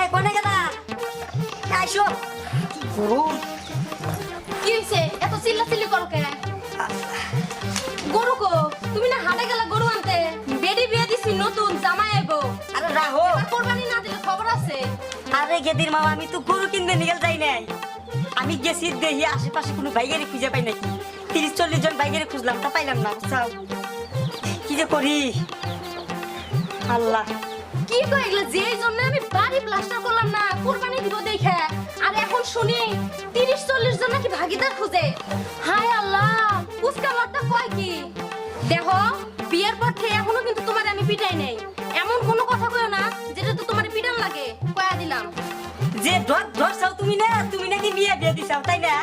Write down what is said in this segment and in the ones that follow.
এই কোনে গেলা? আইসো। গরু। কি হইছে? এত চিল্লা চিল্লি করো কে গরু কো তুমি না হাটে গেলা গরু আনতে। বেডি বিয়ে দিছি নতুন জামাই আইবো। আরে রাহো। কোরবানি না দিলে খবর আছে? আরে গেদির মামা আমি তো গরু কিনতে নিয়ে যাই নাই। আমি গেছি দেখি আশেপাশে কোনো বাইগারি খুঁজে পাই নাকি। তিরিশ চল্লিশ জন বাইগারি খুঁজলাম তা পাইলাম না বুঝছাও। কি যে করি? আল্লাহ। কি কই এগুলা যেই জন্য আমি বাড়ি প্লাস্টার করলাম না, কোরবানি দিব দেখে। আর এখন শুনি, তিরিশ, চল্লিশ জন নাকি ভাগিদার খুঁজে। হায় আল্লাহ উস্কা মারটা কয় কি? দেখো, বিয়ের পর থেকে এখনও কিন্তু তোমার আমি পিটাই নেই। এমন কোনো কথা কইও না, যেটা তো তোমার পিটান লাগে, কয়া দিলাম। যে ধর চাও তুমি না, তুমি নাকি বিয়ে দিয়ে দিছাও, তাই না?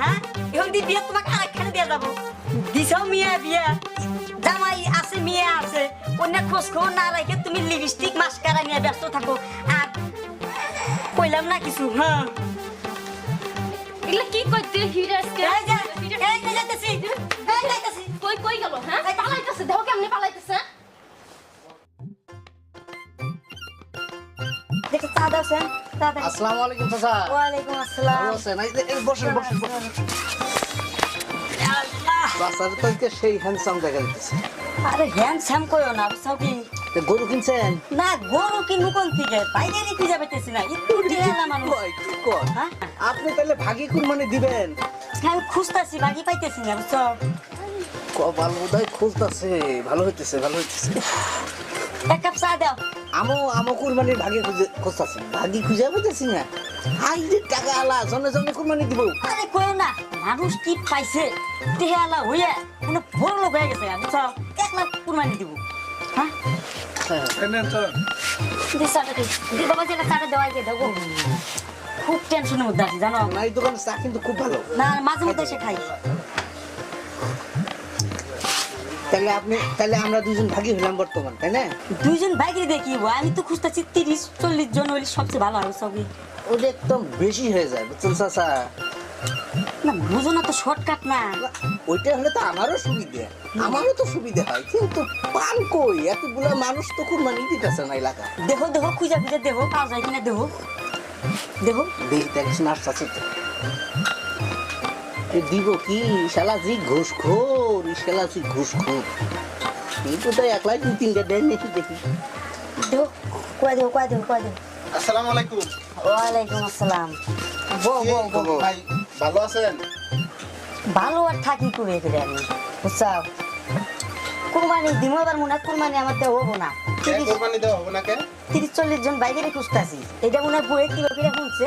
হ্যাঁ? এখন দি বিয়ে তোমাকে আরেকখানে দিয়ে যাব। দিছাও মিয়া বিয়ে। জামাই আছে মেয়ে আছে অন্য খোঁজ খবর না রাখে তুমি লিপস্টিক মাস্কারা নিয়ে ব্যস্ত থাকো। আর কইলাম না কিছু হ্যাঁ। এগুলা কি করতে হিরে আজকে? এই যে, এই যে যাইতেছি, এই যাইতেছি। কই কই গেল হ্যাঁ? পালাইতেছে দেখো কেমনে পালাইতেছে। দেখো চা দাও সেন, আসসালামু আলাইকুম চাচা। ওয়ালাইকুম আসসালাম। ভালো আছেন? এই বসেন বসেন বসেন। আল্লাহ। চাচার তো আজকে সেই হ্যান্ডসাম দেখা যাচ্ছে। আরে হ্যান্ডসাম কইও না বুঝছ কি? গরু কিনছেন? না গরু কিনবো কোন থেকে বাইরে খুঁজে পেতেছি না একটু ঢেলা মানুষ। কি হ্যাঁ? আপনি তাহলে ভাগি কুরবানি দিবেন? আমি খুঁজতেছি বাকি পাইতেছি না বুঝছ? কপাল বোধহয় খুঁজতেছে ভালো হইতেছে ভালো হইতেছে। এক কাপ চা দাও। আমো আমো কুরবানির ভাগে খুঁজে খুঁজতেছে। ভাগি খুঁজে পেতেছি না। আই যে টাকা আলা জনে জনে কুরবানি দিব? আরে কইও না মানুষ কি পাইছে? টেহালা হইয়া মানে বড় লোক হয়ে গেছে এক লাখ কুরবানি দিব। হ্যাঁ? খুব টেনশনের মধ্যে আছি জানো? এই দোকানের চা কিন্তু খুব ভালো। না মাঝে মধ্যে এসে খাই। তাহলে আপনি তাহলে আমরা দুজন ভাগি হইলাম বর্তমান তাই না? দুইজন বাইকে দেখি আমি তো খুঁজতেছি তিরিশ চল্লিশ জন হইলে সবচেয়ে ভালো হবে সবই। ওটা একদম বেশি হয়ে যায় বুঝছেন চাচা? না বুঝো না তো শর্টকাট না। ওইটা হলে তো আমারও সুবিধা। আমারও তো সুবিধা হয় কিন্তু পান কই? এতগুলো মানুষ তো দিতেছে না এলাকা। খুঁজে খুঁজে পাওয়া যায় কিনা দেখি। তো। দিব কি? ঘুষখোর এই শালাজি ঘুষখোর। এই তো তাই একলাই দুই তিনটা দেন দেখি দেখি। দেখো কয় দেখো কয় দেখো কয় দেখো আসসালামু আলাইকুম। ওয়ালাইকুম আসসালাম। বো বো বো। ভাই ভালো আছেন? ভালো আর থাকি করে করে আমি। বুঝছাও? কুরবানি দিব এবার মনে কুরবানি আমার দেওয়া হব না। কে তিরিশ দেওয়া হবে না কে? তিরিশ চল্লিশ জন বাইরে খুঁজতেছি। এটা মনে হয় বইয়ে কিলো কিলো শুনছে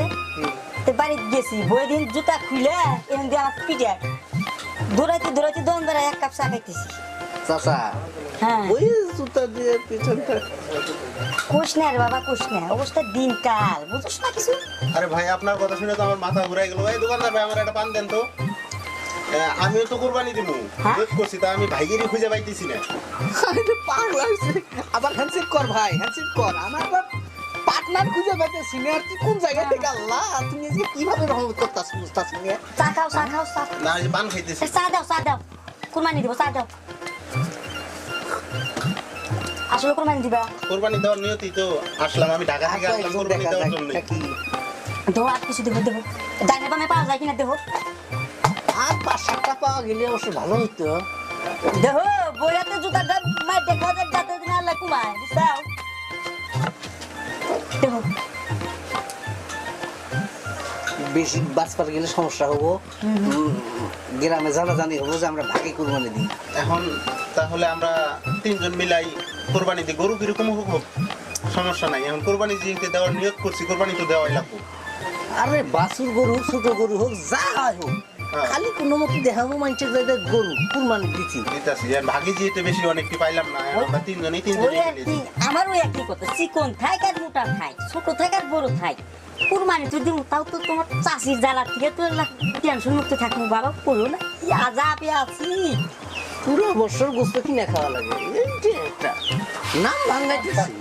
তো বাড়িতে গেছি বই দিন জুতা খুলে এখান দিয়ে আমার পিঠে। দৌড়াইতে দৌড়াইতে দম বেড়ায় এক কাপ চা খাইতেছি। চাচা ওই জুতা দিয়ে পিছনটা কোষ না বাবা কোষ না। অবস্থা দিনকাল বুঝছ না কিছু? আরে ভাই আপনার কথা শুনে তো আমার মাথা ঘুরাই গেল। এই দোকানদার ভাই আমার একটা পান দেন তো। আমিও তো কোরবানি দিব। হ্যাঁ? করছি তা আমি ভাইগেরই খুঁজে পাইতেছি না। আরে পাগলা। আবার হ্যান্ডশেক কর ভাই হ্যান্ডশেক কর। আমার পার্টনার খুঁজে পাইতেছি না। আর কোন জায়গা থেকে আল্লাহ তুমি আজকে কীভাবে রহমত বুঝতেছি চা খাও চা খাও চা। না পান খাইতেছি। চা দাও চা দাও। কুরবানি দিব চা দাও। আসলে কুরবানি দিবা? কোরবানি দেওয়ার নিয়তি তো আসলাম আমি ঢাকা থেকে আচ্ছা, আসলাম কোরবানি দেওয়ার জন্য। দেবো আর কিছু দেবো দেবো। ডাইনে বামে পাওয়া যায় কিনা দেবো? আর পাঁচ সাতটা পাওয়া গেলে অবশ্য ভালো হতো দেবো বইয়াতে জুতাটা মাই দেখা যায় যাতে না আল্লাহ কুমায় বুঝছাও? দেবো। বেশি বাস পার গেলে সমস্যা হব। গ্রামে জানাজানি হব যে আমরা ভাগে কুরবানি দিই। এখন তাহলে আমরা তিনজন মিলাই কোরবানি দিই গরু কীরকম হোক সমস্যা নাই। এখন কোরবানি যেতে দেওয়ার নিয়ত করছি কোরবানি তো দেওয়াই লাগবে। আরে বাছুর গরু ছোট গরু হোক যা হয় হোক হ্যাঁ। খালি কোনো মতো দেখাবো মানুষের জায়গায় গরু কুরবানি দিচ্ছি দিতেছি আর ভাগি যেতে বেশি অনেকটি পাইলাম না আমরা তিনজনই মিলে একই কথা চিকন আর মোটা ছোট আর বড় কুরবানি যদি তাও তো তোমার চাষির জ্বালার থেকে তো টেনশন মুক্ত থাকব বাবা করো না। আছি। পুরো বছর গোস্ত কিনে খাওয়া লাগে নাম ভাঙাইতেছি।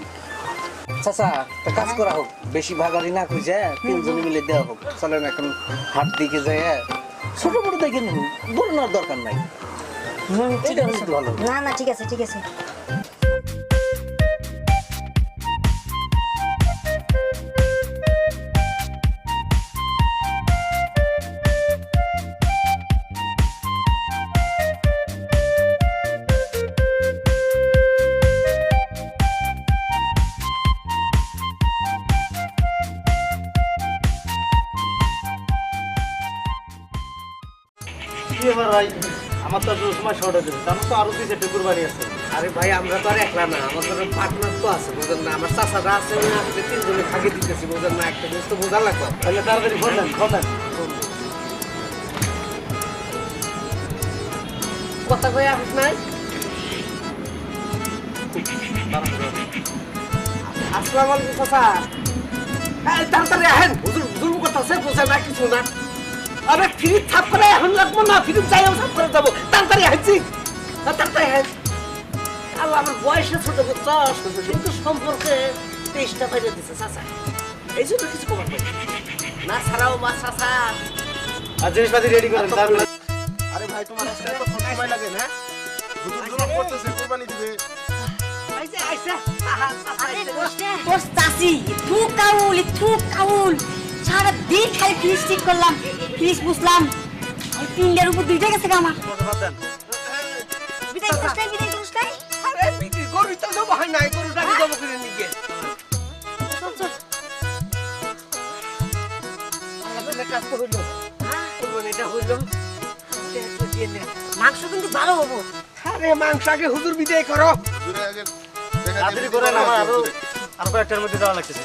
চাচা একটা কাজ করা হোক। বেশি ভাগারি না খুঁজে তিনজন মিলে দেওয়া হোক। চলেন এখন হাট দিকে যায় ছোট বড় দেখে বড় নেওয়ার দরকার নাই। না না ঠিক আছে ঠিক আছে। ভাই আমার তো সময় শর্ট হয়ে যাবে আমার তো আরও দুই চারটে কুরবানি আছে। আরে ভাই আমরা তো আর একলা না আমাদের পার্টনার তো আছে বুঝেন না? আমার চাচারা আছে ওই আমাদের তিনজনে ভাগে দিতেছি বুঝেন না? একটা জিনিস তো বোঝা লাগবে। তাহলে তাড়াতাড়ি ফোন দেন কথা কয়ে আসিস নাই? আসসালামু আলাইকুম চাচা। তাড়াতাড়ি আহেন হুজুর হুজুর কথা আছে বোঝে না কিছু না। আরে ফ্রি থাপ করে এখন লাগবো না ফ্রি যাইও সাপ করে যাব। তাড়াতাড়ি আহেছি তাড়াতাড়ি আহেন আল্লাহ আমার বয়সে ছোট কিন্তু সম্পর্কে তেইশটা বাইরে দিছে চাচা। এই জন্য কিছু কমার না ছাড়াও মা চাচা। আর জিনিসপাতি রেডি করেন তারপরে আরে ভাই তোমার আজকে এত সময় লাগে না হুজুর জুলুম করতেছে কোরবানি দিবে। আইসা আইসা আহা, আরে আইসা। দোষ নে। চাচি থু কাউল থু কাউল। সারা দিন খালি ফ্রিজ ঠিক করলাম ফ্রিজ বুঝলাম। তিনটার উপর দুইটা গেছে আমার। বিদায় বিদায় বিক্রি তো হয় নাই দেবো করে। মাংস কিন্তু ভালো হব। আরে মাংস আগে হুজুর বিদায় করো। করেন আমার আরও আরও কয়েকটার মধ্যে দেওয়া লাগতেছে।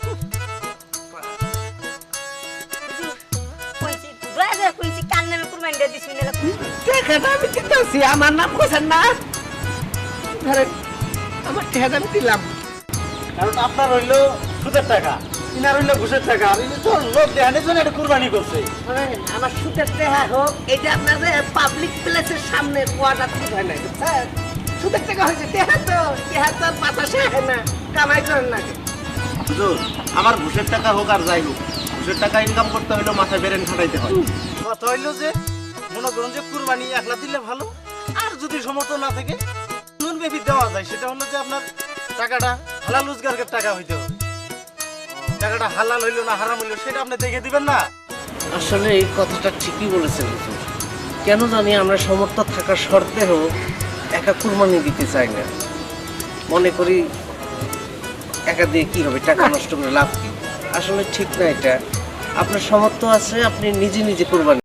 আমি দিতেছি আমার নাম কোথায় না? ধরেন আমার টেকাটা আমি দিলাম। কারণ আপনার হইল সুদের টাকা ইনার হইল ঘুষের টাকা আর তো লোক দেখানোর জন্য একটা কুরবানি করছে। আমার সুদের টেহা হোক এটা আপনাদের পাবলিক প্লেসের সামনে কোয়াটা ঠিক হয় না বুঝছেন সুদের টাকা হয়েছে তো তো বাতাসে না কামাই করেন না। হুজুর আমার ঘুষের টাকা হোক আর যাই হোক ঘুষের টাকা ইনকাম করতে হইল মাথায় বেরেন খাটাইতে হয়। কথা হইল যে মনে করুন যে কুরবানি একলা দিলে ভালো। আর যদি সমর্থ না থাকে, নুন বেবি দেওয়া যায়। সেটা হলো যে আপনার টাকাটা হালাল রোজগারের টাকা হইতে হবে। টাকাটা হালাল হইল না হারাম হইল, সেটা আপনি দেখে দিবেন না। আসলে এই কথাটা ঠিকই বলেছেন কেন জানি আমরা সমর্থ থাকার শর্তেও একা কুরবানি দিতে চাই না। মনে করি একা দিয়ে কি হবে? টাকা নষ্ট করে লাভ কি? আসলে ঠিক না এটা। আপনার সমর্থ আছে, আপনি নিজে নিজে কুরবানি